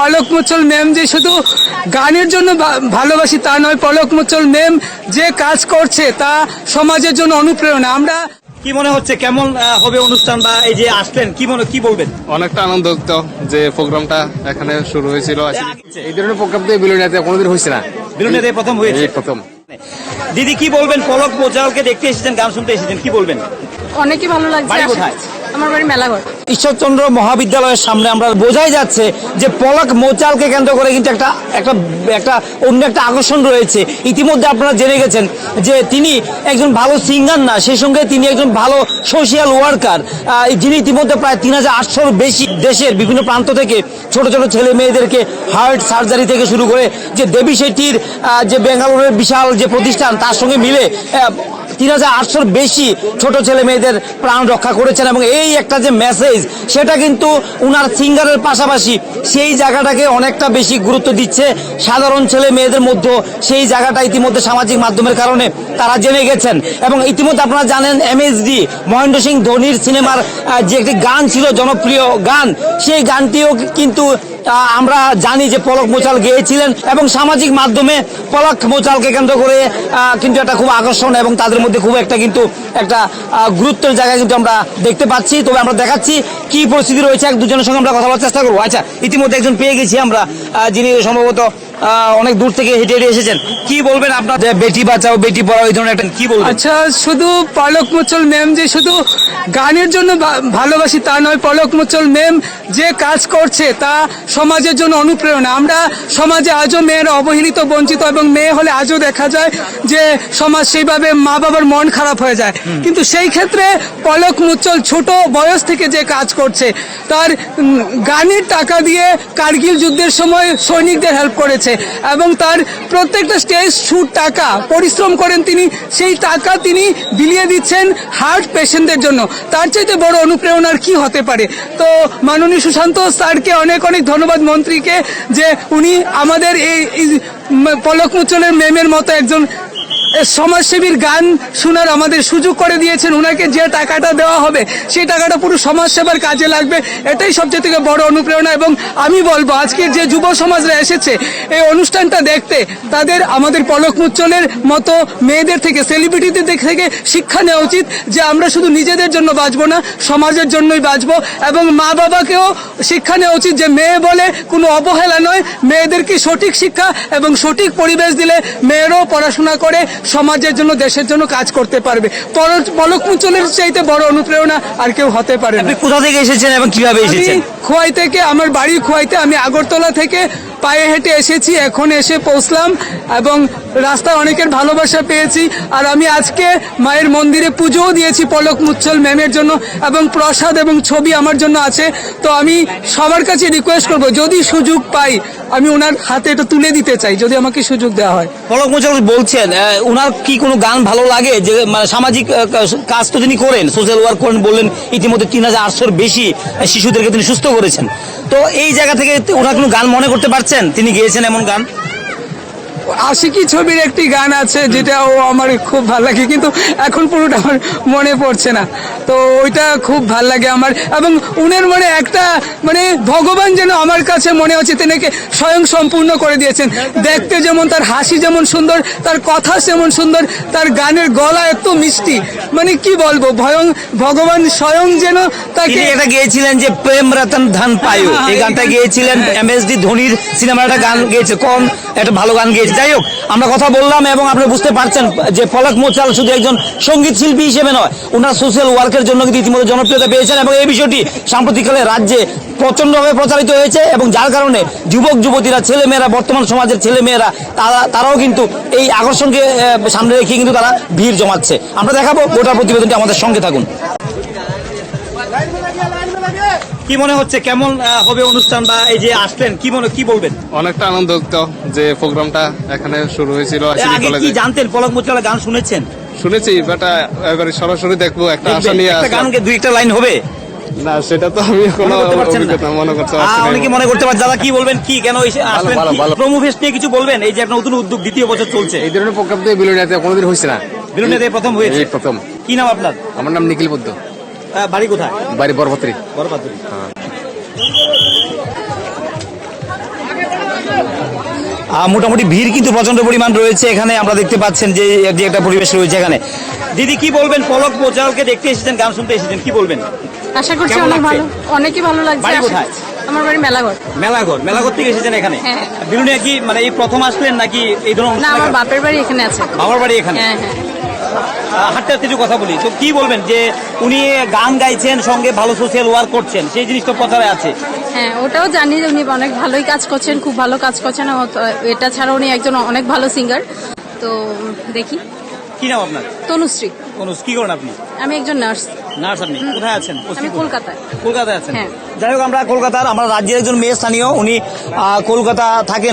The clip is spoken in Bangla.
পলক মুচল ম্যাম যে শুধু গানের জন্য ভালোবাসি তা নয় পলক মুচল ম্যাম যে কাজ করছে তা সমাজের জন্য অনুপ্রেরণা। আমরা কি মনে হচ্ছে কেমন হবে অনুষ্ঠান বা এই যে আসলেন কি মনে কি বলবেন? অনেকটা আনন্দিত যে প্রোগ্রামটা এখানে শুরু হয়েছিল। এই ধরনের প্রোগ্রাম তো বিলুনিয়াতে কোনোদিন হয়েছে না। বিলুনিয়াতে প্রথম হয়েছে? প্রথম। দিদি কি বলবেন? পলক মোজালকে দেখতে এসেছেন গান শুনতে এসেছেন কি বলবেন? অনেকই ভালো লাগছে। কোথায়? ঈশ্বরচন্দ্র মহাবিদ্যালয়ের সামনে আমরা বোঝাই যাচ্ছে যে পলক মোচালকে কেন্দ্র করে কিন্তু একটা একটা একটা, অন্য একটা আকর্ষণ রয়েছে। ইতিমধ্যে আপনারা জেনে গেছেন যে তিনি একজন ভালো সিঙ্গার না, সেই সঙ্গে তিনি একজন ভালো সোশিয়াল ওয়ার্কার যিনি ইতিমধ্যে প্রায় তিন হাজার আটশোর বেশি দেশের বিভিন্ন প্রান্ত থেকে ছোট ছোট ছেলে মেয়েদেরকে হার্ট সার্জারি থেকে শুরু করে যে দেবী শেট্টির যে বেঙ্গালুরুর বিশাল যে প্রতিষ্ঠান, তার সঙ্গে মিলে তিন হাজার বেশি ছোট ছেলে মেয়েদের প্রাণ রক্ষা করেছেন এবং এই একটা যে মেসেজ সেটা কিন্তু উনার সিঙ্গারের পাশাপাশি সেই জায়গাটাকে অনেকটা বেশি গুরুত্ব দিচ্ছে। সাধারণ ছেলে মেয়েদের মধ্যে সেই জায়গাটা ইতিমধ্যে সামাজিক মাধ্যমের কারণে তারা জেনে গেছেন। এবং ইতিমধ্যে আপনারা জানেন এমএসডি মহেন্দ্র সিং ধোনির সিনেমার যে একটি গান ছিল জনপ্রিয় গান, সেই গানটিও কিন্তু আমরা জানি যে পলক মোচাল গিয়েছিলেন এবং সামাজিক মাধ্যমে পলক মোচালকে কেন্দ্র করে কিন্তু একটা খুব আকর্ষণ এবং তাদের মধ্যে খুব একটা কিন্তু একটা গুরুত্বের জায়গা কিন্তু আমরা দেখতে পাচ্ছি। তবে আমরা দেখাচ্ছি কি পরিস্থিতি রয়েছে। এক দুজনের সঙ্গে আমরা কথা বলার চেষ্টা করব। আচ্ছা ইতিমধ্যে একজন পেয়ে গেছি আমরা যিনি সম্ভবত অনেক দূর থেকে হেঁটে হেঁটে এসেছেন। কি বলবেন আপনার বেটি বাঁচাও বেটি পড়াও এই ধরনের একটা কি বলবেন? আচ্ছা শুধু পলক মুচল ম্যাম যে শুধু গানের জন্য ভালোবাসি তা নয় পলক মুচল ম্যাম যে কাজ করছে তা সমাজের জন্য অনুপ্রেরণা। আমরা সমাজে আজও মেয়েরা অবহেলিত বঞ্চিত এবং মেয়ে হলে আজও দেখা যায় যে সমাজ সেইভাবে মা বাবার মন খারাপ হয়ে যায়। কিন্তু সেই ক্ষেত্রে পলক মুচল ছোট বয়স থেকে যে কাজ করছে তার গানের টাকা দিয়ে কার্গিল যুদ্ধের সময় সৈনিকদের হেল্প করেছে। এবং তার প্রত্যেকটা স্টেজ শুট টাকা, পরিশ্রম করেন তিনি, সেই টাকা তিনি বিলিয়ে দিচ্ছেন হার্ট পেশেন্টদের জন্য। তার চাইতে বড় অনুপ্রেরণার কি হতে পারে? তো মাননীয় সুশান্ত স্যারকে অনেক অনেক ধন্যবাদ মন্ত্রীকে, যে উনি আমাদের এই পলক মুচলের মেমের মতো একজন সমাজসেবীর গান শোনার আমাদের সুযোগ করে দিয়েছেন। ওনাকে যে টাকাটা দেওয়া হবে, সেই টাকাটা পুরো সমাজসেবার কাজে লাগবে। এটাই সবচেয়ে থেকে বড় অনুপ্রেরণা এবং আমি বলব, আজকে যে যুব সমাজরা এসেছে, এই অনুষ্ঠানটা দেখতে তাদের আমাদের পলক মুচ্চলের মতো মেয়েদের থেকে সেলিব্রিটিদের থেকে শিক্ষা নেওয়া উচিত যে আমরা শুধু নিজেদের জন্য বাঁচবো না, সমাজের জন্যই বাঁচবো এবং মা বাবাকেও শিক্ষা নেওয়া উচিত যে মেয়ে বলে কোনো অবহেলা নয়। মেয়েদেরকে সঠিক শিক্ষা এবং সঠিক পরিবেশ দিলে মেয়েরাও পড়াশোনা করে সমাজের জন্য দেশের জন্য কাজ করতে পারবে। পর- পলক মুচলের চাইতে বড় অনুপ্রেরণা আর কেউ হতে পারে না। আপনি কোথা থেকে এসেছেন এবং কীভাবে এসেছেন? খোয়াই থেকে আমার বাড়ি খোয়াইতে। আমি আগরতলা থেকে পায়ে হেঁটে এসেছি, এখন এসে পৌঁছলাম এবং রাস্তায় অনেকের ভালোবাসা পেয়েছি। আর আমি আজকে মায়ের মন্দিরে পুজোও দিয়েছি পলক মুচ্ছল ম্যামের জন্য এবং প্রসাদ এবং ছবি আমার জন্য আছে। তো আমি সবার কাছে রিকোয়েস্ট করব, যদি সুযোগ পাই, আমি ওনার হাতে এটা তুলে দিতে চাই, যদি আমাকে সুযোগ দেওয়া হয়। পলক মোচাল বলছেন ওনার কি কোনো গান ভালো লাগে? যে মানে সামাজিক কাজ তো তিনি করেন সোশ্যাল ওয়ার্ক করেন বললেন, ইতিমধ্যে তিন হাজার বেশি শিশুদেরকে তিনি সুস্থ করেছেন। তো এই জায়গা থেকে ওনার কোনো গান মনে করতে পারছেন? তিনি গিয়েছেন এমন গান? আশিকি ছবির একটি গান আছে যেটা ও আমার খুব ভালো লাগে কিন্তু এখন পুরোটা আমার মনে পড়ছে না। তো ওইটা খুব ভালো লাগে আমার। এবং উনের মনে একটা মানে ভগবান যেন আমার কাছে মনে হচ্ছে তিনাকে স্বয়ং সম্পূর্ণ করে দিয়েছেন। দেখতে যেমন তার হাসি যেমন সুন্দর তার কথা যেমন সুন্দর তার গানের গলা এত মিষ্টি। মানে কি বলব ভয়ং ভগবান স্বয়ং যেন তাকে এটা গেয়েছিলেন যে প্রেম রতন ধন পায়ু। হ্যাঁ, এই গানটা এই- গেয়েছিলেন এম এস ডি ধোনির সিনেমার একটা গান গেয়েছে কম একটা ভালো গান গেয়েছে। যাই হোক, আমরা কথা বললাম এবং আপনি বুঝতে পারছেন যে পলক মোচাল শুধু একজন সংগীত শিল্পী হিসেবে নয় ওনার সোশ্যাল ওয়ার্কের জন্য কিন্তু ইতিমধ্যে জনপ্রিয়তা পেয়েছেন এবং এই বিষয়টি সাম্প্রতিককালে রাজ্যে প্রচন্ডভাবে প্রচারিত হয়েছে এবং যার কারণে যুবক, যুবতীরা ছেলে মেয়েরা বর্তমান সমাজের ছেলে মেয়েরা তারা, তারাও কিন্তু এই আকর্ষণকে সামনে রেখে কিন্তু তারা ভিড় জমাচ্ছে। আমরা দেখাবো গোটা প্রতিবেদনটি আমাদের সঙ্গে থাকুন। কি মনে হচ্ছে কেমন হবে অনুষ্ঠান বা এই যে আসলেন কি মনে কি বলবেন? অনেকটা আনন্দিত যে প্রোগ্রামটা এখানে শুরু হয়েছিল আগে কি জানতেন পলক মুচকালা গান শুনেছেন? শুনেছি বাট এবারে সরাসরি দেখব একটা আশা নিয়ে একটা। গানকে দুই একটা লাইন হবে। না সেটা তো আমি কোনো মনে? অভিজ্ঞতা মনে করতে পারছি না। অনেকে মনে করতে পারছে দাদা কি বলবেন কি কেন এসে আসলেন ভালো, ভালো। প্রমো ফেস্ট নিয়ে কিছু বলবেন? এই যে একটা নতুন উদ্যোগ দ্বিতীয় বছর চলছে। এই ধরনের প্রোগ্রাম তো বিলুনিয়াতে কোনোদিন হয়েছে না। বিরুনিয়াতে প্রথম হয়েছে। এই প্রথম। কি নাম আপনার? আমার নাম নিখিল বদ্ধ আহ, বাড়ি কোথায়? বাড়ি বরপত্রী মোটামুটি ভিড় কিন্তু প্রচণ্ড পরিমাণ রয়েছে। এখানে আমরা দেখতে পাচ্ছেন যে যে একটা পরিবেশ রয়েছে এখানে। দিদি কি বলবেন? পলক পোচালকে দেখতে এসেছেন গান শুনতে এসেছেন কি বলবেন? আশা করছি অনেক ভালো অনেকই ভালো লাগছে। কোথায়? আমার বাড়ি মেলাঘর। মেলাঘর মেলাঘর থেকে এসেছেন এখানে? হ্যাঁ। বিরুনিয়া কি মানে এই প্রথম আসলেন নাকি এই ধরনের না আমার বাপের বাড়ি এখানে আছে। বাবার বাড়ি এখানে? হ্যাঁ হ্যাঁ। হাঁটতে একটু কথা বলি। তো কি বলবেন যে উনি গান গাইছেন সঙ্গে ভালো সোশ্যাল ওয়ার্ক করছেন সেই জিনিসটা প্রচারে আছে। হ্যাঁ ওটাও জানি যে উনি অনেক ভালোই কাজ করছেন খুব ভালো কাজ করছেন। এটা ছাড়া উনি একজন অনেক ভালো সিঙ্গার তো দেখি। কি নাম আপনার? তনুশ্রী। কোন কি করেন আপনি? আমি একজন নার্স। নার্স আপনি কোথায় আছেন? কলকাতায়। কলকাতায় আছেন? হ্যাঁ। যাই হোক আমরা কলকাতার আমরা রাজ্যের একজন মেয়ে স্থানীয় উনি আহ, কলকাতা থাকেন।